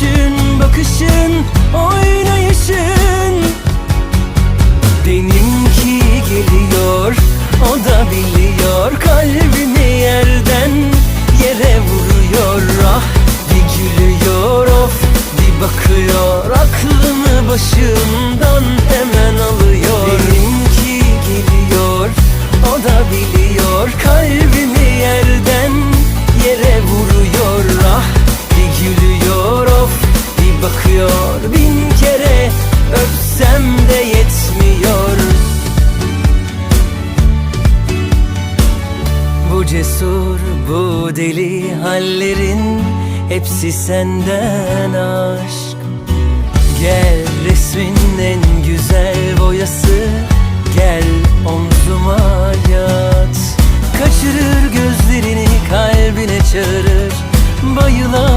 Gülüşün, bakışın, oynayışın. Benimki geliyor, o da biliyor. Kalbimi yerden yere vuruyor. Ah bir gülüyor of bir bakıyor. Aklımı başımdan hemen alıyor. Benimki geliyor, o da biliyor. Kalbimi bakıyor Bin kere öpsem de yetmiyor. Bu cesur, bu deli hallerin Hepsi senden aşk. Gel resmin en güzel boyası Gel omzuma yat. Kaçırır gözlerini kalbine çağırır Bayıla